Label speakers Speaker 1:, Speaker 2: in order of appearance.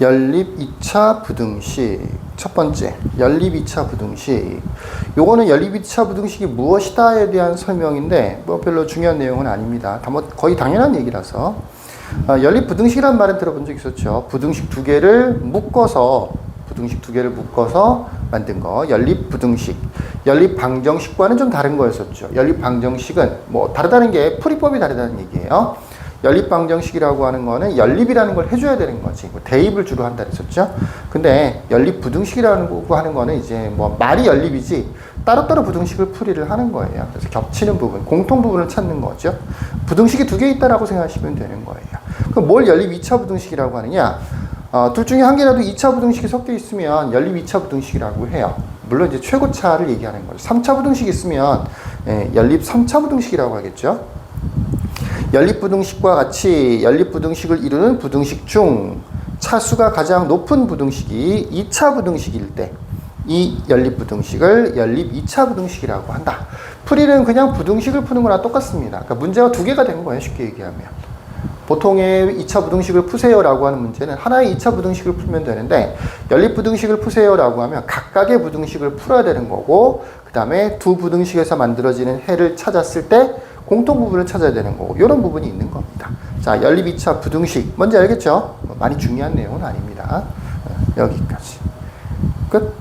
Speaker 1: 연립 2차 부등식. 첫 번째 연립 2차 부등식. 요거는 연립 2차 부등식이 무엇이다에 대한 설명인데 뭐 별로 중요한 내용은 아닙니다. 다뭐 거의 당연한 얘기라서. 어, 연립 부등식이라는 말은 들어본 적 있었죠. 부등식 두 개를 묶어서 부등식 두 개를 묶어서 만든 거. 연립 부등식. 연립 방정식과는 좀 다른 거였었죠. 연립 방정식은 뭐 다르다는 게 풀이법이 다르다는 얘기예요 연립 방정식이라고 하는 거는 연립이라는 걸 해줘야 되는 거지. 뭐 대입을 주로 한다 그랬었죠. 근데 연립 부등식이라는 거 하는 거는 이제 뭐 말이 연립이지 따로따로 부등식을 풀이를 하는 거예요. 그래서 겹치는 부분, 공통 부분을 찾는 거죠. 부등식이 두 개 있다라고 생각하시면 되는 거예요. 그럼 뭘 연립 2차 부등식이라고 하느냐? 어, 둘 중에 한 개라도 2차 부등식이 섞여 있으면 연립 2차 부등식이라고 해요. 물론 이제 최고차를 얘기하는 거죠. 3차 부등식이 있으면 예, 연립 3차 부등식이라고 하겠죠. 연립부등식과 같이 연립부등식을 이루는 부등식 중 차수가 가장 높은 부등식이 2차 부등식일 때 이 연립부등식을 연립 2차 부등식이라고 한다. 풀이는 그냥 부등식을 푸는 거랑 똑같습니다. 그러니까 문제가 두 개가 된 거예요. 쉽게 얘기하면. 보통의 2차 부등식을 푸세요라고 하는 문제는 하나의 2차 부등식을 풀면 되는데 연립 부등식을 푸세요라고 하면 각각의 부등식을 풀어야 되는 거고 그 다음에 두 부등식에서 만들어지는 해를 찾았을 때 공통 부분을 찾아야 되는 거고 이런 부분이 있는 겁니다. 자 연립 2차 부등식 뭔지 알겠죠? 뭐 많이 중요한 내용은 아닙니다. 어, 여기까지 끝.